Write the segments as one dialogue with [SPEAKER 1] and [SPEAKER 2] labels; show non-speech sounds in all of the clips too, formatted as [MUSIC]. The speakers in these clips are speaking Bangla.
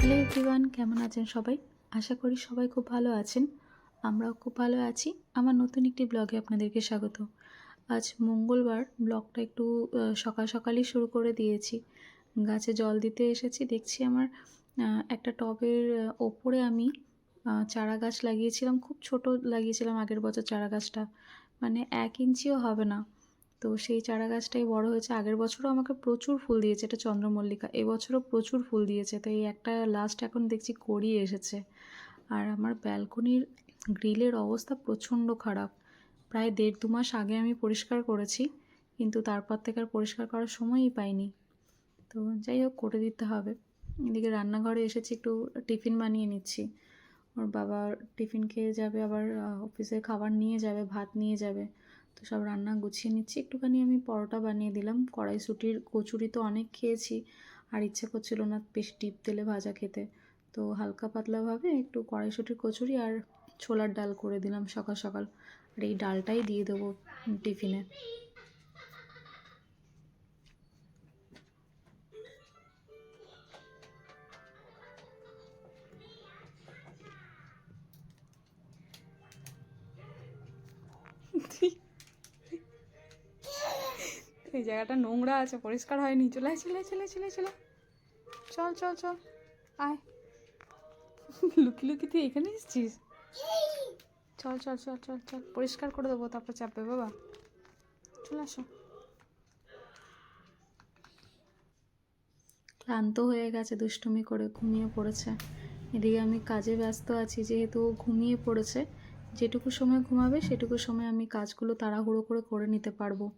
[SPEAKER 1] হ্যালো এভরিওয়ান, কেমন আছেন সবাই? আশা করি সবাই খুব ভালো আছেন। আমরাও খুব ভালো আছি। আমার নতুন একটি ব্লগে আপনাদেরকে স্বাগত। আজ মঙ্গলবার ব্লগটা একটু সকাল সকালই শুরু করে দিয়েছি। গাছে জল দিতে এসেছি। দেখছি আমার একটা টবের ওপরে আমি চারা গাছ লাগিয়েছিলাম। খুব ছোট লাগিয়েছিলাম আগের বছর চারা গাছটা মানে এক ইঞ্চিও হবে না। তো সেই চারা গাছটাই বড় হয়েছে। আগের বছরও আমাকে প্রচুর ফুল দিয়েছে, এটা চন্দ্রমল্লিকা। এবছরও প্রচুর ফুল দিয়েছে তো এই একটা লাস্ট এখন দেখছি কড়ি এসেছে। আর আমার ব্যালকনির গ্রিলের অবস্থা প্রচণ্ড খারাপ। প্রায় দেড় দু মাস আগে আমি পরিষ্কার করেছি, কিন্তু তারপর থেকে আর পরিষ্কার করার সময়ই পাইনি। তো যাই হোক, করে দিতে হবে। এদিকে রান্নাঘরে এসেছি, একটু টিফিন বানিয়ে নিচ্ছি। ওর বাবা টিফিন খেয়ে যাবে, আবার অফিসে খাবার নিয়ে যাবে, ভাত নিয়ে যাবে। তো সব রান্না গুছিয়ে নিচ্ছি। একটুখানি আমি পরোটা বানিয়ে দিলাম। কড়াইশুটির কচুরি তো অনেক খেয়েছি। আর ইচ্ছে করছিল না বেশ ডিপ তেলে ভাজা খেতে। তো হালকা পাতলাভাবে একটু কড়াইশুটির কচুরি আর ছোলার ডাল করে দিলাম সকাল সকাল। আর এই ডালটাই দিয়ে দেবো টিফিনে। এই জায়গাটা নোংরা আছে, পরিষ্কার হয়নি। চলে চলে চলে চলে চলে চল চল চল। আয়। লুকি লুকি, তুই এখানে এসেছিস? চল চল চল চল চল। পরিষ্কার করে দেবো, তারপর চাপবে, বাবা। চলে আসো। ক্লান্ত হয়ে গেছে, দুষ্টুমি করে ঘুমিয়ে পড়েছে। এদিকে আমি কাজে ব্যস্ত আছি, যেহেতু ঘুমিয়ে পড়েছে। যেটুকু সময় ঘুমাবে, সেটুকু সময় আমি কাজগুলো তাড়াহুড়ো করে করে নিতে পারব।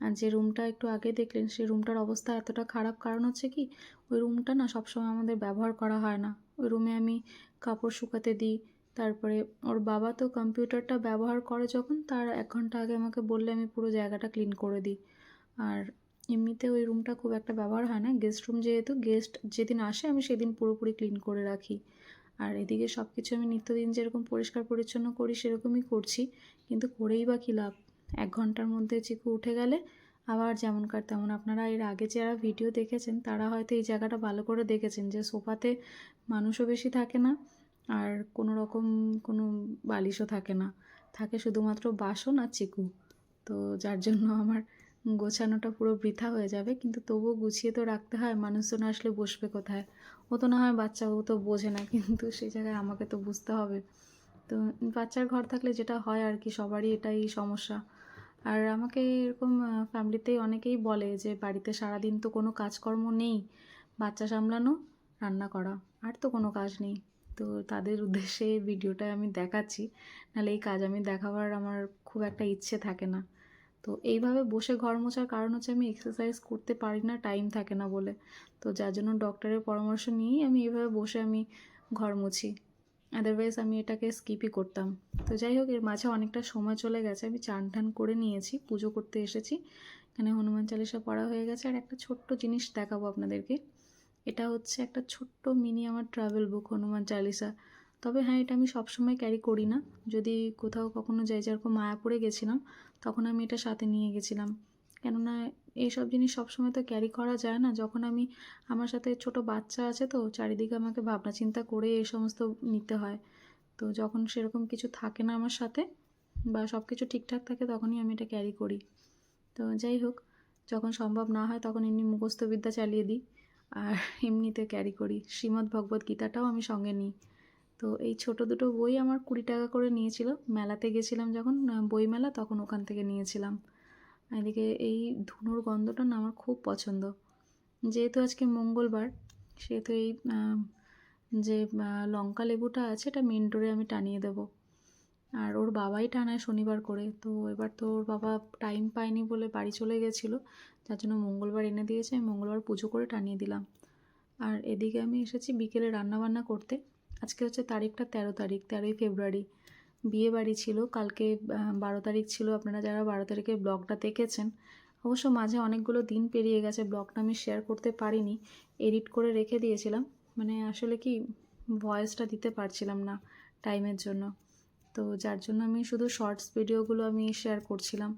[SPEAKER 1] আর যে রুমটা একটু আগে দেখলেন, সেই রুমটার অবস্থা এতটা খারাপ কারণ হচ্ছে কি, ওই রুমটা না সবসময় আমাদের ব্যবহার করা হয় না। ওই রুমে আমি কাপড় শুকাতে দিই, তারপরে ওর বাবা তো কম্পিউটারটা ব্যবহার করে যখন, তার এক ঘণ্টা আগে আমাকে বললে আমি পুরো জায়গাটা ক্লিন করে দিই। আর এমনিতে ওই রুমটা খুব একটা ব্যবহার হয় না। গেস্ট রুম যেহেতু গেস্ট যেদিন আসে আমি সেদিন পুরোপুরি ক্লিন করে রাখি। আর এদিকে সব কিছু আমি নিত্যদিন যেরকম পরিষ্কার পরিচ্ছন্ন করি, সেরকমই করছি। কিন্তু করেই বা কী লাভ? এক ঘণ্টার মধ্যে চিকু উঠে গেলে। আবার যেমনকার তেমন আপনারা এর আগে যারা ভিডিও দেখেছেন, তারা হয়তো এই জায়গাটা ভালো করে দেখেছেন যে সোফাতে মানুষও বেশি থাকে না আর কোনো রকম কোনো বালিশও থাকে না। থাকে শুধুমাত্র বাসন আর চিকু। তো যার জন্য আমার গোছানোটা পুরো বৃথা হয়ে যাবে। কিন্তু তবুও গুছিয়ে তো রাখতে হয়, মানুষজন আসলে বসবে কোথায়? ও তো না হয় বাচ্চা, ও তো বোঝে না, কিন্তু সেই জায়গায় আমাকে তো বুঝতে হবে। তো বাচ্চার ঘর থাকলে যেটা হয় আর কি, সবারই এটাই সমস্যা। আর আমাকে এরকম ফ্যামিলিতেই অনেকেই বলে যে বাড়িতে সারাদিন তো কোনো কাজকর্ম নেই, বাচ্চা সামলানো, রান্না করা, আর তো কোনো কাজ নেই। তো তাদের উদ্দেশ্যে ভিডিওটা আমি দেখাচ্ছি, নাহলে এই কাজ আমি দেখাবার আমার খুব একটা ইচ্ছে থাকে না। তো এইভাবে বসে ঘর মোছার কারণ হচ্ছে আমি এক্সারসাইজ করতে পারি না টাইম থাকে না বলে। তো যার জন্য ডক্টরের পরামর্শ নিয়েই আমি এইভাবে বসে আমি ঘর মুছি। আদারওয়াইজ আমি এটাকে স্কিপই করতাম। তো যাই হোক এর মাঝে অনেকটা সময় চলে গেছে। আমি চান টান করে নিয়েছি, পুজো করতে এসেছি। এখানে হনুমান চালিসা পড়া হয়ে গেছে। আর একটা ছোট্ট জিনিস দেখাবো আপনাদেরকে। এটা হচ্ছে একটা ছোট্ট মিনি আমার ট্রাভেল বুক হনুমান চালিসা তবে হ্যাঁ এটা আমি সবসময় ক্যারি করি না। যদি কোথাও কখনো যাই, যেরকম মায়াপুরে গেছিলাম, তখন আমি এটা সাথে নিয়ে গেছিলাম। কেননা এইসব জিনিস সবসময় তো ক্যারি করা যায় না। যখন আমি আমার সাথে ছোট বাচ্চা আছে তো চারিদিকে আমাকে ভাবনা চিন্তা করে এই সমস্ত নিতে হয়। তো যখন সেরকম কিছু থাকে না আমার সাথে বা সব কিছু ঠিকঠাক থাকে তখনই আমি এটা ক্যারি করি। তো যাই হোক যখন সম্ভব না হয় তখন এমনি মুখস্থ বিদ্যা চালিয়ে দিই আর [LAUGHS] এমনিতে ক্যারি করি। শ্রীমদ্ ভগবদ্ গীতাটাও আমি সঙ্গে নিই। তো এই ছোট দুটো বই আমার কুড়ি টাকা করে নিয়েছিল। মেলাতে গেছিলাম যখন আহ, বই মেলা তখন ওখান থেকে নিয়েছিলাম। এদিকে এই ধুনোর গন্ধটা না আমার খুব পছন্দ। যেহেতু আজকে মঙ্গলবার, সেহেতু এই যে লঙ্কা লেবুটা আছে এটা মেন ডোরে আমি টানিয়ে দেবো। আর ওর বাবাই টানায় শনিবার করে, তো এবার তো ওর বাবা টাইম পায়নি বলে বাড়ি চলে গেছিল, যার জন্য মঙ্গলবার এনে দিয়েছে, আমি মঙ্গলবার পুজো করে টানিয়ে দিলাম। আর এদিকে আমি এসেছি বিকেলে রান্নাবান্না করতে, আজকে হচ্ছে তারিখটা তেরো তারিখ, তেরোই ফেব্রুয়ারি। বিয়ে বাড়ি ছিল, কালকে বারো তারিখ ছিল, আপনারা যারা বারো তারিখে ব্লগটা দেখেছেন, অবশ্য মাঝে অনেকগুলো দিন পেরিয়ে গেছে, ব্লগটা আমি শেয়ার করতে পারিনি এডিট করে রেখে দিয়েছিলাম মানে আসলে কি ভয়েসটা দিতে পারছিলাম না টাইমের জন্য। তো যার জন্য আমি শুধু শর্টস ভিডিওগুলো আমি শেয়ার করছিলাম।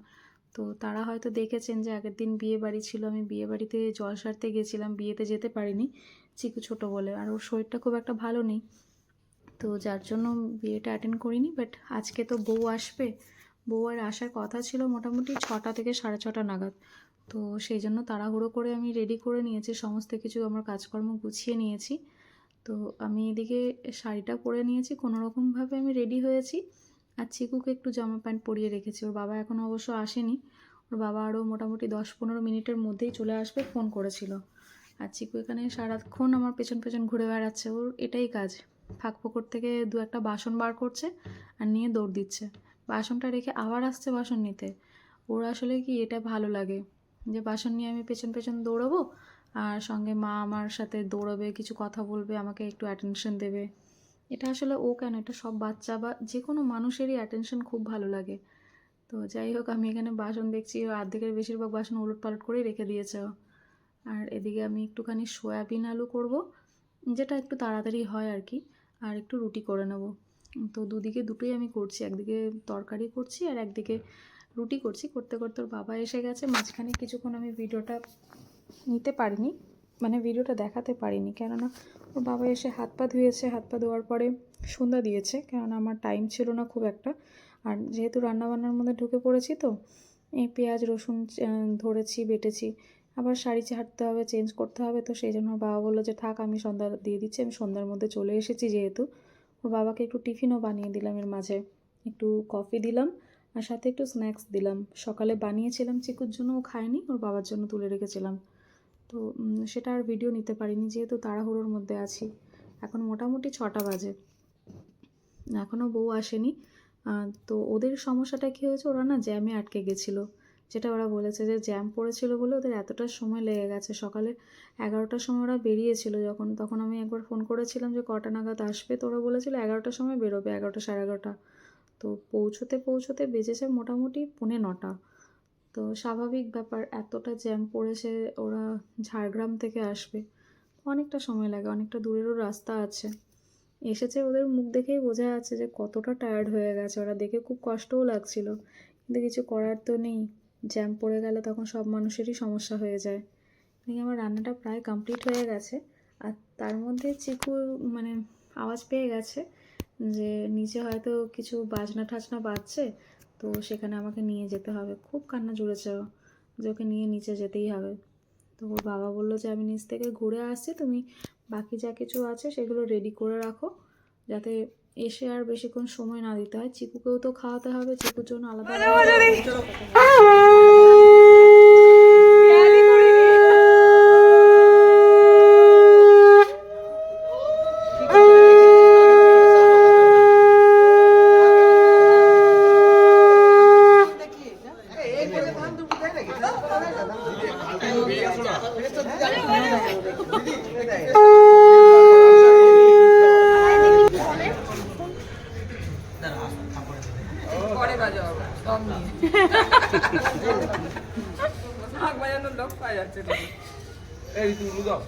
[SPEAKER 1] তো তারা হয়তো দেখেছেন যে আগের দিন বিয়ে বাড়ি ছিল, আমি বিয়ে বাড়িতে জল সারতে গেছিলাম, বিয়েতে যেতে পারিনি, চিকু ছোটো বলে, আর ওর শরীরটা খুব একটা ভালো নেই। তো যার জন্য বিয়েটা অ্যাটেন্ড করিনি বাট আজকে তো বউ আসবে। বউয়ের আসার কথা ছিল মোটামুটি ছটা থেকে সাড়ে ছটা নাগাদ। তো সেই জন্য তাড়াহুড়ো করে আমি রেডি করে নিয়েছি, সমস্ত কিছু আমার কাজকর্ম গুছিয়ে নিয়েছি। তো আমি এদিকে শাড়িটা পরে নিয়েছি, কোনো রকমভাবে আমি রেডি হয়েছি। আর চিকুকে একটু জামা প্যান্ট পরিয়ে রেখেছি। ওর বাবা এখনও অবশ্য আসেনি। ওর বাবা আরও মোটামুটি দশ পনেরো মিনিটের মধ্যেই চলে আসবে, ফোন করেছিল। আর চিকু এখানে সারাক্ষণ আমার পেছন পেছন ঘুরে বেড়াচ্ছে। ওর এটাই কাজ। ফাঁক ফোকর থেকে দু একটা বাসন বার করছে আর নিয়ে দৌড় দিচ্ছে। বাসনটা রেখে আবার আসছে বাসন নিতে। ওর আসলে কি এটা ভালো লাগে যে বাসন নিয়ে আমি পেছন পেছন দৌড়াবো আর সঙ্গে মা আমার সাথে দৌড়াবে, কিছু কথা বলবে, আমাকে একটু অ্যাটেনশন দেবে। এটা আসলে ও কেন? এটা সব বাচ্চা বা যে কোনো মানুষেরই অ্যাটেনশন খুব ভালো লাগে। তো যাই হোক, আমি এখানে বাসন দেখছি অর্ধেকের বেশিরভাগ বাসন উলট পালট করেই রেখে দিয়েছে আর এদিকে আমি একটুখানি সয়াবিন আলু করব, যেটা একটু তাড়াতাড়ি হয় আর কি। আর একটু রুটি করে নেব। তো দুদিকে দুটোই আমি করছি একদিকে তরকারি করছি আর একদিকে রুটি করছি। করতে করতে ওর বাবা এসে গেছে মাঝখানে কিছুক্ষণ আমি ভিডিওটা নিতে পারিনি মানে ভিডিওটা দেখাতে পারিনি কেননা ওর বাবা এসে হাত পা ধুয়েছে হাত পা ধোয়ার পরে সন্ধ্যা দিয়েছে কেননা আমার টাইম ছিল না খুব একটা। আর যেহেতু রান্নাবান্নার মধ্যে ঢুকে পড়েছি তো এই পেঁয়াজ রসুন ধরেছি বেটেছি আবার শাড়ি ছাড়তে হবে চেঞ্জ করতে হবে। তো সেই জন্য বাবা বলল যে, থাক, আমি সন্ধ্যা দিয়ে দিচ্ছি, আমি সন্ধ্যার মধ্যে চলে এসেছি যেহেতু। ওর বাবাকে একটু টিফিনও বানিয়ে দিলাম, এর মাঝে একটু কফি দিলাম আর সাথে একটু স্ন্যাক্স দিলাম। সকালে বানিয়েছিলাম চিকুর জন্য, ও খায়নি, ওর বাবার জন্য তুলে রেখেছিলাম। তো সেটা আর ভিডিও নিতে পারিনি যেহেতু তাড়াহুড়োর মধ্যে আছি। এখন মোটামুটি ছটা বাজে। এখনও বউ আসেনি। তো ওদের সমস্যাটা কী হয়েছে? ওরা না জ্যামে আটকে গেছিল। যেটা ওরা বলেছে যে জ্যাম পড়েছিল বলে ওদের এতটা সময় লেগে গেছে। সকালে এগারোটার সময় ওরা বেরিয়েছিল যখন, তখন আমি একবার ফোন করেছিলাম যে কটা নাগাদ আসবে। তো ওরা বলেছিল এগারোটার সময় বেরোবে, এগারোটা সাড়ে এগারোটা। তো পৌঁছোতে পৌঁছোতে বেজেছে মোটামুটি পৌনে নটা। তো স্বাভাবিক ব্যাপার, এতটা জ্যাম পড়েছে ওরা ঝাড়গ্রাম থেকে আসবে। অনেকটা সময় লাগে, অনেকটা দূরেরও রাস্তা আছে। এসেছে ওদের মুখ দেখেই বোঝা যাচ্ছে যে কতটা টায়ার্ড হয়ে গেছে। ওরা দেখে খুব কষ্টও লাগছিল। কিন্তু কিছু করার তো নেই। জ্যাম পড়ে গেলে তখন সব মানুষেরই সমস্যা হয়ে যায়। এদিকে আমার রান্নাটা প্রায় কমপ্লিট হয়ে গেছে। আর তার মধ্যে চিকু মানে আওয়াজ পেয়ে গেছে যে নিচে হয়তো কিছু বাজনা টাজনা বাজছে, তো সেখানে আমাকে নিয়ে যেতে হবে। খুব কান্না জুড়েছে যে ওকে নিয়ে নিচে যেতেই হবে। তো ওর বাবা বলল যে, আমি নিচ থেকে ঘুরে আসছি, তুমি বাকি যা কিছু আছে সেগুলো রেডি করে রাখো, যাতে এসে আর বেশিক্ষণ সময় না দিতে হয়। চিকুকেও তো খাওয়াতে হবে চিকুর জন্য আলাদা
[SPEAKER 2] পরে বাজাবো সব নিয়ে। নাক বাজানোর লোক পাওয়া যাচ্ছে
[SPEAKER 3] এই তুমি দাও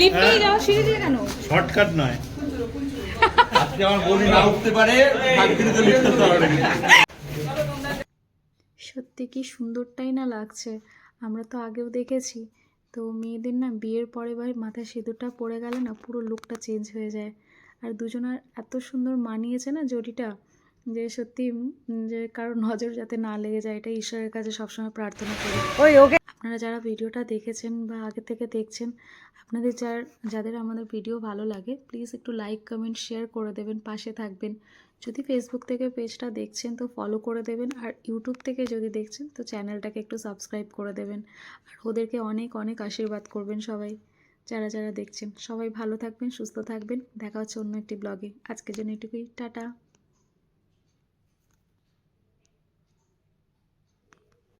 [SPEAKER 4] লিফটেই যাও সিঁড়ি দিয়ে কেন?
[SPEAKER 5] শর্টকাট নয়।
[SPEAKER 3] আজকে আমার বলি না উঠতে পারে তো
[SPEAKER 1] সত্যি কি সুন্দরটাই না লাগছে? আমরা তো আগেও দেখেছি। তো মেয়েদের না বিয়ের পরে ভাই মাথায় সিঁদুরটা পড়ে গেলে না পুরো লুকটা চেঞ্জ হয়ে যায়। আর দুজনের এত সুন্দর মানিয়েছে না জুটিটা যে সত্যি যে কারোর নজর যাতে না লেগে যায় এটা ঈশ্বরের কাছে সবসময় প্রার্থনা করি। আপনারা যারা ভিডিওটা দেখেছেন বা আগে থেকে দেখছেন, আপনাদের যার, যাদের আমাদের ভিডিও ভালো লাগে প্লিজ একটু লাইক কমেন্ট শেয়ার করে দেবেন, পাশে থাকবেন। যদি ফেসবুক থেকে পেজটা দেখছেন, তো ফলো করে দেবেন। আর ইউটিউব থেকে যদি দেখছেন, তো চ্যানেলটাকে একটু সাবস্ক্রাইব করে দেবেন। আর ওদেরকে অনেক অনেক আশীর্বাদ করবেন সবাই, যারা যারা দেখছেন। সবাই ভালো থাকবেন, সুস্থ থাকবেন। দেখা হচ্ছে অন্য একটি ব্লগে আজকের জন্য এটুকুই। টাটা।